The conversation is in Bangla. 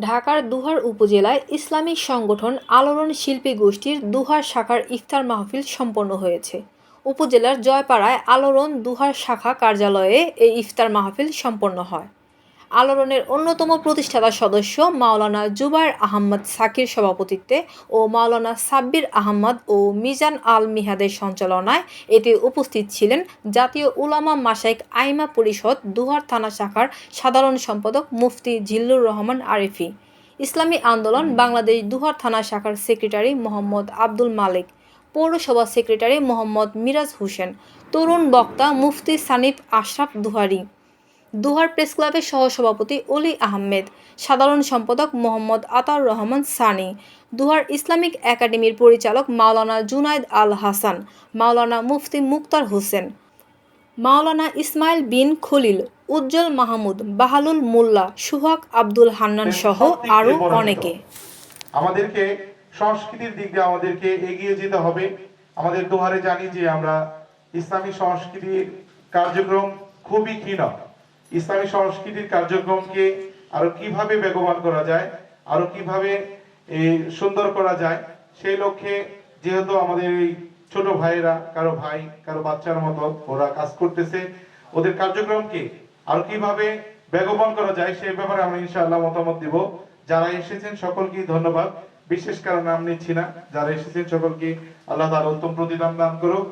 ঢাকার দুহার উপজেলায় ইসলামিক সংগঠন আলোড়ন শিল্পী গোষ্ঠীর দুহার শাখার ইফতার মাহফিল সম্পন্ন হয়েছে। উপজেলার জয়পাড়ায় আলোড়ন দুহার শাখা কার্যালয়ে এই ইফতার মাহফিল সম্পন্ন হয়। আলোড়নের অন্যতম প্রতিষ্ঠাতা সদস্য মাওলানা জুবায়ের আহমদ সাকির সভাপতিত্বে ও মাওলানা সাব্বির আহমদ ও মিজান আল মিহাদের সঞ্চালনায় এতে উপস্থিত ছিলেন জাতীয় উলামা মাসাইক আইমা পরিষদ দুহার থানা শাখার সাধারণ সম্পাদক মুফতি জিল্লুর রহমান আরিফি। ইসলামী আন্দোলন বাংলাদেশ দুহার থানা শাখার সেক্রেটারি মোহাম্মদ আব্দুল মালিক, পৌরসভা সেক্রেটারি মোহাম্মদ মিরাজ হোসেন, তরুণ বক্তা মুফতি সানিফ আশরাফ দুহারি দুহার প্রেস ক্লাবের সহসভাপতি অলি আহমেদ সাধারণ সম্পাদক মোহাম্মদ আতার রহমান সানি দুহার ইসলামিক একাডেমির পরিচালক মাওলানা জুনায়দ আল হাসান মাওলানা মুফতি মুক্তার হোসেন মাওলানা ইসমাইল বিন খলিল উজ্জ্বল মাহমুদ বাহালুল মোল্লা সুহাগ আব্দুল হান্নান সহ আরও অনেকে। আমাদেরকে সংস্কৃতির দিক দিয়ে আমাদেরকে এগিয়ে যেতে হবে। আমাদের দোহারে জানি যে আমরা ইসলামী সংস্কৃতির কার্যক্রম খুবই ক্ষীণ ইসলামী সংস্কৃতির কার্যক্রমকে আরও কীভাবে বেগবান করা যায়, আরও কীভাবে সুন্দর করা যায়, সেই লক্ষ্যে যেহেতু আমাদের এই ছোট ভাইয়েরা, কারও ভাই, কারও বাচ্চার মতো ওরা কাজ করতেছে, ওদের কার্যক্রমকে আরও কীভাবে বেগবান করা যায় সেই ব্যাপারে আমরা ইনশাআল্লাহ মতামত দিব। যারা এসেছেন সকলকে ধন্যবাদ। বিশেষ কারও নাম নিচ্ছি না। যারা এসেছেন সকলকে আল্লাহ তার উত্তম প্রতিদান দান করুক।